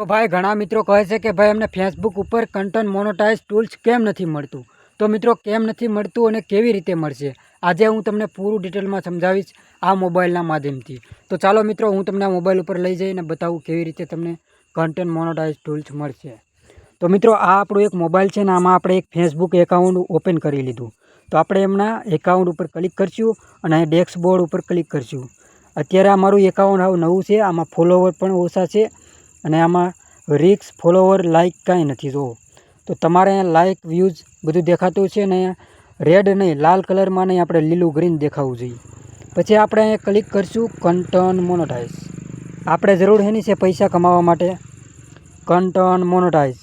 તો ભાઈ ઘણા મિત્રો કહે છે કે ભાઈ અમને ફેસબુક ઉપર કન્ટેન્ટ મોનોટાઇઝ ટૂલ્સ કેમ નથી મળતું? તો મિત્રો કેમ નથી મળતું અને કેવી રીતે મળશે? આજે હું તમને પૂરું ડિટેલમાં સમજાવીશ આ મોબાઈલના માધ્યમથી. તો ચાલો મિત્રો, હું તમને આ મોબાઈલ ઉપર લઈ જઈને બતાવું કેવી રીતે તમને કન્ટેન્ટ મોનોટાઇઝ ટૂલ્સ મળશે. તો મિત્રો, આ આપણું એક મોબાઈલ છે ને આમાં આપણે એક ફેસબુક એકાઉન્ટ ઓપન કરી લીધું. તો આપણે એમના એકાઉન્ટ ઉપર ક્લિક કરશું અને ડેસ્કબોર્ડ ઉપર ક્લિક કરશું. અત્યારે આ મારું એકાઉન્ટ હાવ નવું છે, આમાં ફોલોવર પણ ઓછા છે. અને આમાં રિક્સ ફોલોવર લાઇક કાંઈ નથી, જુઓ. તો તમારે અહીંયા લાઇક વ્યૂઝ બધું દેખાતું છે ને રેડ નહીં, લાલ કલરમાં નહીં, આપણે લીલું ગ્રીન દેખાવું જોઈએ. પછી આપણે અહીંયા ક્લિક કરીશું કન્ટન મોનોટાઇઝ આપણે જરૂર એની છે પૈસા કમાવા માટે. કન્ટન મોનોટાઇઝ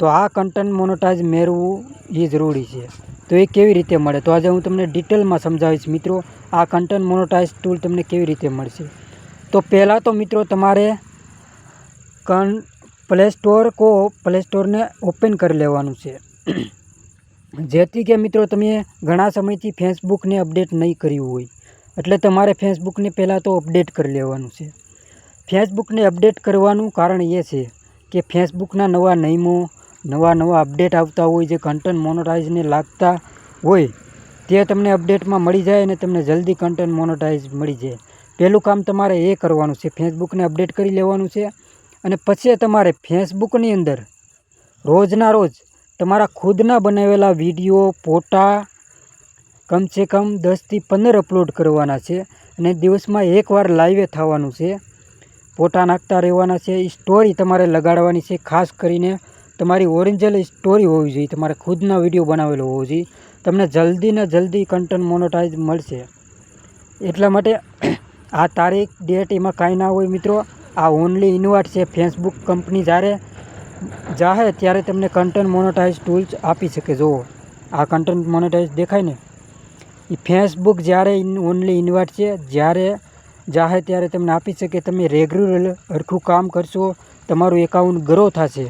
તો આ કન્ટન મોનોટાઇઝ મેળવવું એ જરૂરી છે. તો એ કેવી રીતે મળે? તો આજે હું તમને ડિટેલમાં સમજાવીશ, મિત્રો, આ કન્ટન મોનોટાઇઝ ટૂલ તમને કેવી રીતે મળશે. તો પહેલાં તો મિત્રો તમારે કન પ્લે સ્ટોર કો પ્લે સ્ટોરને ઓપન કરી લેવાનું છે. જેથી કે મિત્રો તમે ઘણા સમયથી ફેસબુકને અપડેટ નહીં કર્યું હોય. એટલે તમારે ફેસબુકને પહેલાં તો અપડેટ કરી લેવાનું છે. ફેસબુકને અપડેટ કરવાનું કારણ એ છે કે ફેસબુકના નવા નિયમો, નવા નવા અપડેટ આવતા હોય, જે કન્ટેન્ટ મોનોટાઇઝને લાગતા હોય, તે તમને અપડેટમાં મળી જાય અને તમને જલ્દી કન્ટેન્ટ મોનોટાઇઝ મળી જાય. પહેલું કામ તમારે એ કરવાનું છે. ફેસબુકને અપડેટ કરી લેવાનું છે. અને પછી તમારે ફેસબુકની અંદર રોજના રોજ તમારા ખુદના બનાવેલા વીડિયો, ફોટા કમસે કમ દસથી પંદર અપલોડ કરવાના છે અને દિવસમાં એકવાર લાઈવે થવાનું છે. ફોટા નાખતા રહેવાના છે. સ્ટોરી તમારે લગાડવાની છે. ખાસ કરીને તમારી ઓરિજિનલ સ્ટોરી હોવી જોઈએ. તમારે ખુદના વીડિયો બનાવેલો હોવો જોઈએ. તમને જલ્દી ને જલ્દી કન્ટેન્ટ મોનોટાઇઝ મળશે. એટલા માટે આ તારીખ ડેટ એમાં કાંઈ ના હોય મિત્રો. આ ઓનલી ઇન્વાઇટ છે. ફેસબુક કંપની જ્યારે જાહે ત્યારે તમને કન્ટેન્ટ મોનેટાઇઝ ટૂલ્સ આપી શકે. જુઓ, આ કન્ટેન્ટ મોનોટાઇઝ દેખાય ને? એ ફેસબુક જ્યારે ઓનલી ઇન્વાઇટ છે, જ્યારે જાહે ત્યારે તમને આપી શકે. તમે રેગ્યુલર હરખું કામ કરશો, તમારું એકાઉન્ટ ગ્રો થશે.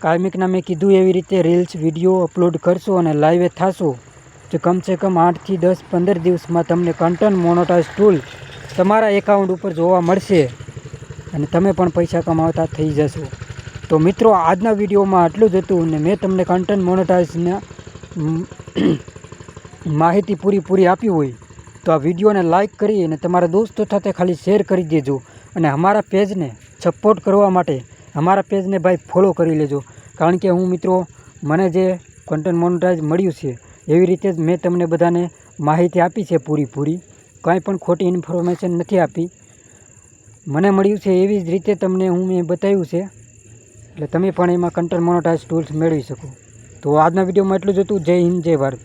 કાયમિકના મેં કીધું એવી રીતે રીલ્સ વીડિયો અપલોડ કરશો અને લાઈવે થશો. તો કમસે કમ આઠથી દસ, પંદર દિવસમાં તમને કન્ટેન્ટ મોનોટાઇઝ ટૂલ તમારા એકાઉન્ટ ઉપર જોવા મળશે. અને તમે પણ પૈસા કમાવતા થઈ જશો. તો મિત્રો, આજના વિડીયોમાં આટલું જ હતું અને મેં તમને કન્ટેન્ટ મોનેટાઇઝના માહિતી પૂરી પૂરી આપી હોય, તો આ વિડીયોને લાઇક કરી અને તમારા દોસ્તો સાથે ખાલી શેર કરી દેજો અને અમારા પેજને સપોર્ટ કરવા માટે અમારા પેજને ભાઈ ફોલો કરી લેજો. કારણ કે હું મિત્રો, મને જે કન્ટેન્ટ મોનોટાઇઝ મળ્યું છે, એવી રીતે જ મેં તમને બધાને માહિતી આપી છે પૂરી પૂરી કાંઈ પણ ખોટી ઇન્ફોર્મેશન નથી આપી. મને મળ્યું છે એવી જ રીતે તમને હું મેં બતાવ્યું છે. એટલે તમે પણ એમાં કન્ટેન્ટ મોનોટાઇઝ ટૂલ્સ મેળવી શકો. તો આજના વિડીયોમાં એટલું જ હતું. જય હિન્દ, જય ભારત.